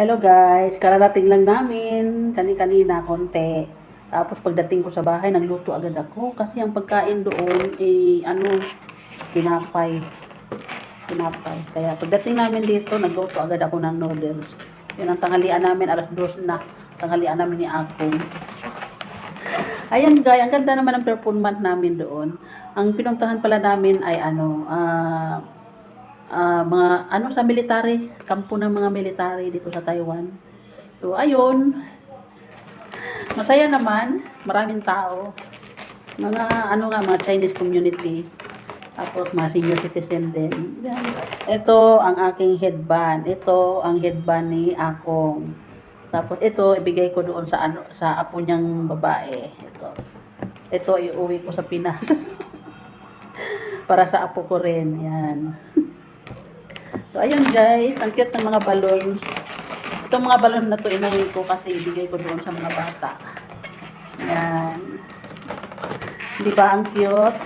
Hello guys, kararating lang namin kani-kanina konti. Tapos pagdating ko sa bahay, nagluto agad ako kasi ang pagkain doon eh ano, pinapay. Pinapay. Kaya pagdating namin dito, nagluto agad ako ng noodles. Yun ang tanghalian namin, alas dos na. Tanghalian namin ni Akong. Ayan guys, ang ganda naman ng performance namin doon. Ang pinuntahan pala namin ay ano, ah ah, mga ano sa military, kampo ng mga military dito sa Taiwan. So ayun, masaya naman, maraming tao. Mga ano nga mga Chinese community. Tapos mga senior citizen din. Ito ang aking headband. Ito ang headband ni Akong. Tapos ito ibigay ko doon sa ano sa apo niyang babae. Ito. Ito iuwi ko sa Pinas. Para sa apo ko rin. Yan. So, ayun guys, ang cute ng mga balloons. Itong mga balloon na to inuwi ko kasi ibigay ko doon sa mga bata. Yan. Di ba ang cute?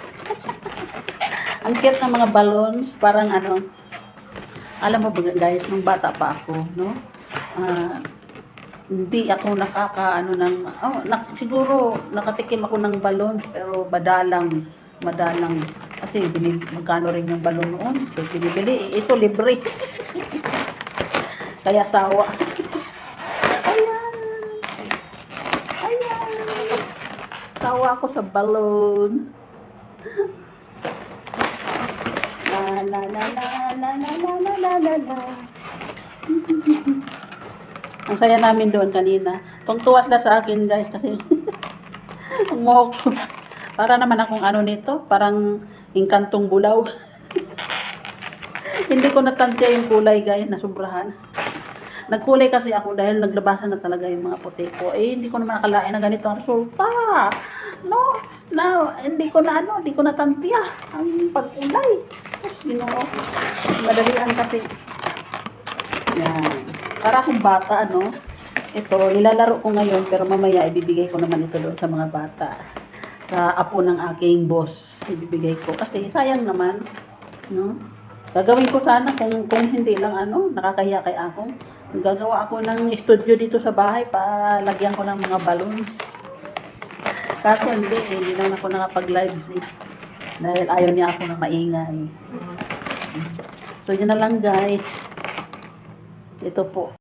ang cute ng mga balloons, parang ano, alam mo ba guys, nung bata pa ako, no? Ah, hindi ako nakaka ano ng oh, nak, siguro nakatikim ako ng balloons pero madalang madalang kasi magkano rin yung balon noon? So binibili. Ito libre. Kaya sawa. Ayan ayan sawa ako sa balon. La la la la la la la la la la ang saya namin doon kanina. Tungtuwa sila sa akin guys kasi ang. Para naman akong ano nito, parang ingkantong bulaw. Hindi ko natansya yung kulay guys, nasubrahan. Nagkulay kasi ako dahil naglabasan na talaga yung mga puti ko. Eh, hindi ko naman nakalain na ganito ang resulta. No, no, hindi ko na ano, hindi ko natantya ang pagkulay. You know, madalian kasi. Yan. Para akong bata, ano, ito, nilalaro ko ngayon, pero mamaya ibibigay ko naman ito doon sa mga bata. Sa apo ng aking boss, ibibigay ko. Kasi sayang naman, no? Gagawin ko sana kung, kung hindi lang ano, nakakahiya kay akong. Gagawa ako ng studio dito sa bahay para lagyan ko ng mga balloons. Kaso hindi, eh, hindi naman ako nakapag-live eh. Dahil ayaw niya ako na maingay. So, yun na lang guys. Ito po.